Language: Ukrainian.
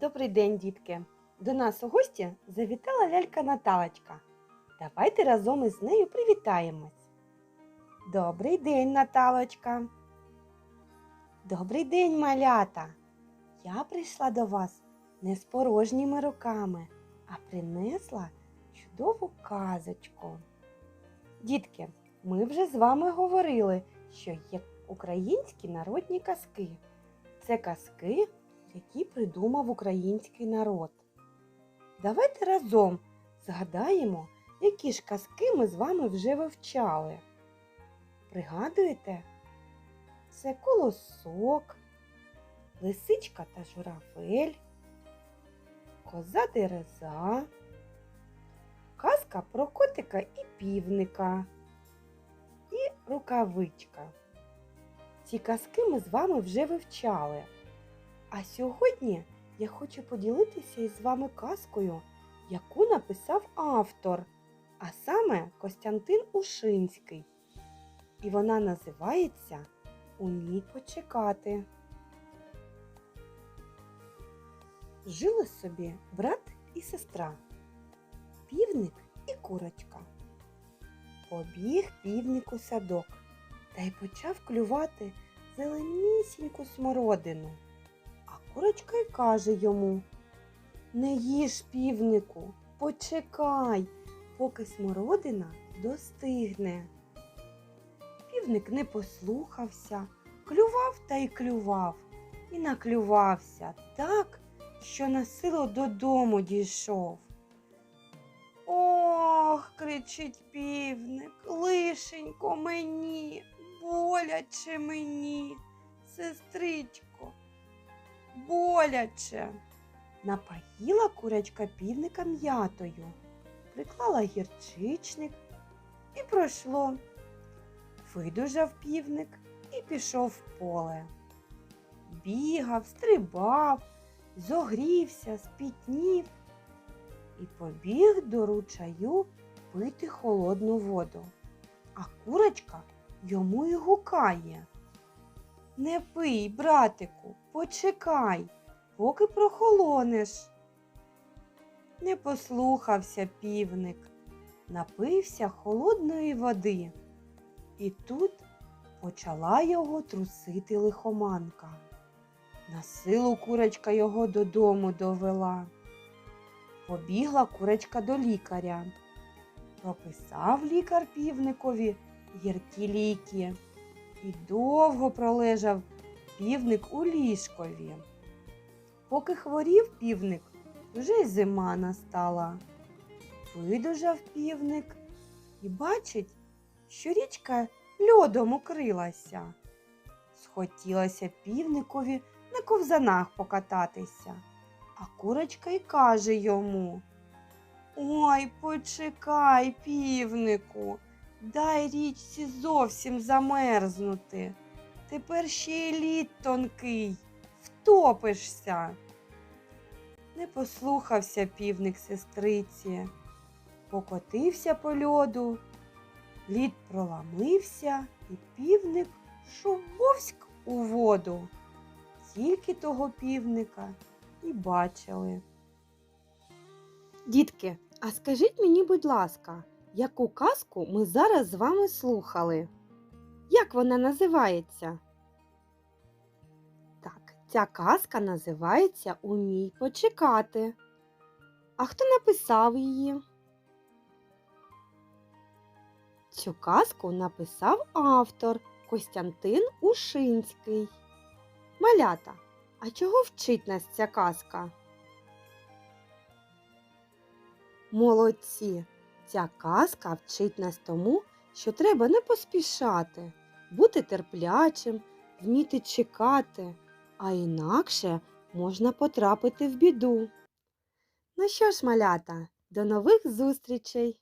Добрий день, дітки! До нас у гості завітала лялька Наталочка. Давайте разом із нею привітаємось. Добрий день, Наталочка. Добрий день, малята. Я прийшла до вас не з порожніми руками, а принесла чудову казочку. Дітки, ми вже з вами говорили, що є українські народні казки. Це казки, які придумав український народ. Давайте разом згадаємо, які ж казки ми з вами вже вивчали. Пригадуєте? Це колосок, лисичка та журавель, коза дереза, казка про котика і півника і рукавичка. Ці казки ми з вами вже вивчали. А сьогодні я хочу поділитися із вами казкою, яку написав автор, а саме Костянтин Ушинський. І вона називається Умій почекати. Жили собі брат і сестра, півник і курочка. Побіг півник у садок та й почав клювати зеленісіньку смородину. Курочка й каже йому Не їж півнику, почекай, поки смородина достигне. Півник не послухався, клював та й клював, і наклювався так, що на силу додому дійшов. Ох, кричить півник, лишенько мені, боляче мені, сестричко, боляче. Напоїла курочка півника м'ятою, приклала гірчичник і пройшло. Видужав півник і пішов в поле. Бігав, стрибав, зогрівся, спітнів і побіг до ручаю пити холодну воду. А курочка йому й гукає. Не пий, братику, почекай, поки прохолонеш. Не послухався півник, напився холодної води, і тут почала його трусити лихоманка. На силу курочка його додому довела. Побігла курочка до лікаря. Прописав лікар півникові гіркі ліки. І довго пролежав півник у ліжкові. Поки хворів півник, вже й зима настала. Видужав півник і бачить, що річка льодом укрилася. Схотілося півникові на ковзанах покататися. А курочка й каже йому Ой, почекай, півнику, дай річці зовсім замерзнути. Тепер ще й лід тонкий, втопишся. Не послухався півник сестриці, покотився по льоду, лід проламився, і півник шубовськ у воду. Тільки того півника і бачили. Дітки, а скажіть мені, будь ласка, яку казку ми зараз з вами слухали? Як вона називається? Так, ця казка називається Умій почекати. А хто написав її? Цю казку написав автор Костянтин Ушинський. Малята, а чого вчить нас ця казка? Молодці! Ця казка вчить нас тому, що треба не поспішати, бути терплячим, вміти чекати, а інакше можна потрапити в біду. Ну що ж, малята, до нових зустрічей!